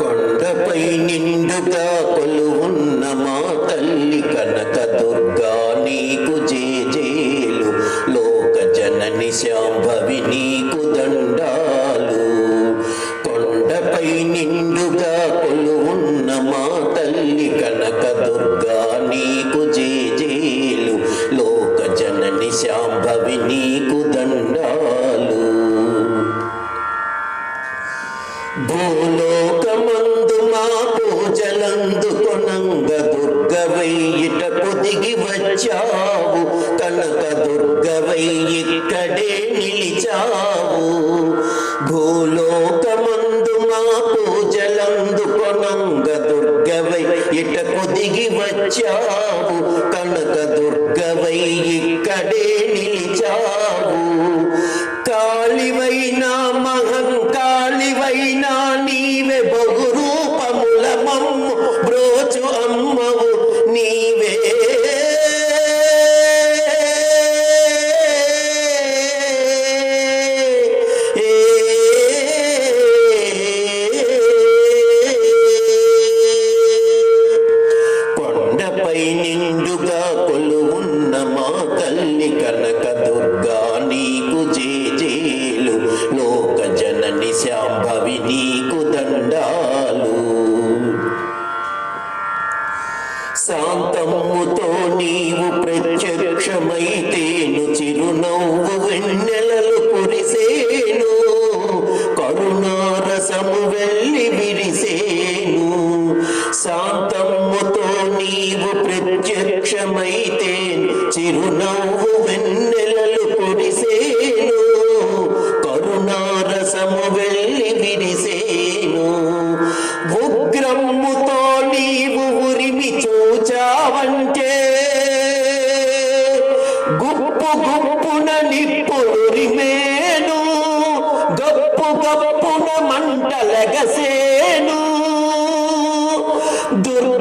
కొండపై నిండుగా కొలువున్న మా తల్లి కనక దుర్గా నీకు జేజేలు. లోక జనని శాంభవి నీకు దిగి వచ్చావు కనక దుర్గవై ఇక్కడే నిలిచావు. భూలోకమందు మా పూజలందు కొనంగ దుర్గవై ఇటకు దిగి వచ్చావు. కనక దుర్గవై ఇక్కడే నిలిచావు. కాళివైనా మహంకాళివైనా నీవే బహురూపముల మమ్ము. బ్రోచు అమ్మవు కనక దుర్గా నీకు జేజేలు లోక జనని శాంభవి నీకు దండాలు. శాంతమ్ముతో నీవు ప్రత్యక్షమైతేను చిరునవ్వు వెన్నెలలు కురిసేను కరుణారసము వెళ్ళి విరిసేను. శాంతమ్ముతో నీవు ప్రత్యక్షమైతేను చిరునవ్వు వెన్నెలలు పొడిసేను కరుణారసము వెళ్ళి విరిసేను. ఉగ్రమ్ముతో నీవు ఉరిమి చూచావంటే గుప్పు గుప్పున నిప్పురిమేను గప్పు గప్పున మంటలగసేను దుర్